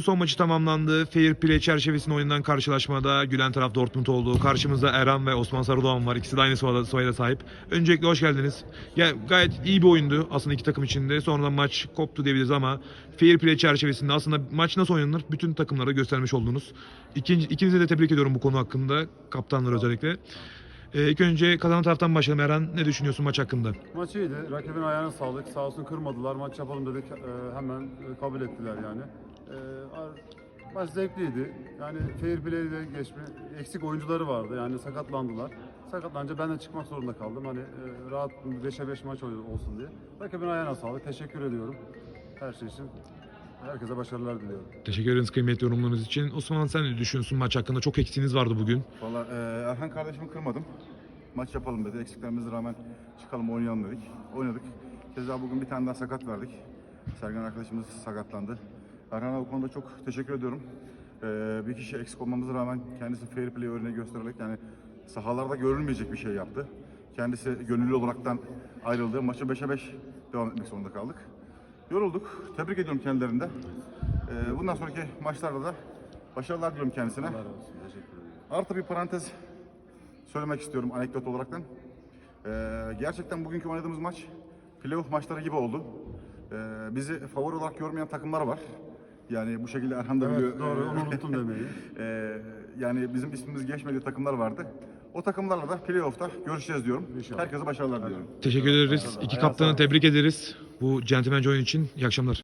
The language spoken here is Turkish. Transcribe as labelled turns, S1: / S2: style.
S1: Son maçı tamamlandı. Fair play çerçevesinde oynanan karşılaşmada gülen taraf Dortmund oldu. Karşımızda Eren ve Osman Sarıdoğan var. İkisi de aynı soyada, sahip. Öncelikle hoş geldiniz. Ya, gayet iyi bir oyundu aslında iki takım içinde. Sonradan maç koptu diyebiliriz ama fair play çerçevesinde aslında maç nasıl oynanır bütün takımlara göstermiş oldunuz. İkinci, ikinize de tebrik ediyorum bu konu hakkında. Kaptanlar özellikle. Ee, ilk önce kazanan taraftan başlayalım. Eren ne düşünüyorsun maç hakkında?
S2: Maç iyiydi. Rakibin ayağına sağlık. Sağ olsun kırmadılar. Maç yapalım dedik. Ee, hemen kabul ettiler yani. Ee, maç zevkliydi. Yani fair play ile geçme. Eksik oyuncuları vardı. Yani sakatlandılar. Sakatlanınca ben de çıkmak zorunda kaldım. Hani e, rahat 5'e 5 maç olsun diye. Rakibin ayağına sağlık. Teşekkür ediyorum. Her şey için. Herkese başarılar diliyorum.
S1: Teşekkür ederiz kıymetli yorumlarınız için. Osman sen ne düşünüyorsun maç hakkında? Çok eksiğiniz vardı bugün.
S3: Valla e, Erhan kardeşimi kırmadım. Maç yapalım dedi. Eksiklerimize rağmen çıkalım oynayalım dedik. Oynadık. Keza bugün bir tane daha sakat verdik. Sergen arkadaşımız sakatlandı. Erhan'a bu konuda çok teşekkür ediyorum. E, bir kişi eksik olmamıza rağmen kendisi fair play örneği göstererek yani sahalarda görülmeyecek bir şey yaptı. Kendisi gönüllü olaraktan ayrıldı. Maçı 5'e 5 devam etmek zorunda kaldık. Yorulduk. Tebrik ediyorum kendilerinde. E, bundan sonraki maçlarda da başarılar diliyorum kendisine.
S2: Allah razı olsun. Teşekkür ederim.
S3: Artı bir parantez söylemek istiyorum anekdot olaraktan. Ee, gerçekten bugünkü oynadığımız maç playoff maçları gibi oldu. Ee, bizi favori olarak görmeyen takımlar var. Yani bu şekilde Erhan da biliyor.
S2: Doğru. Onu unuttum demeyi.
S3: Ee, yani bizim ismimiz geçmediği takımlar vardı. O takımlarla da playoff'ta görüşeceğiz diyorum.
S2: İnşallah.
S3: Herkese başarılar diliyorum.
S1: Teşekkür ederiz. İki kaptanı tebrik ederiz. Bu centilmence oyun için. İyi akşamlar.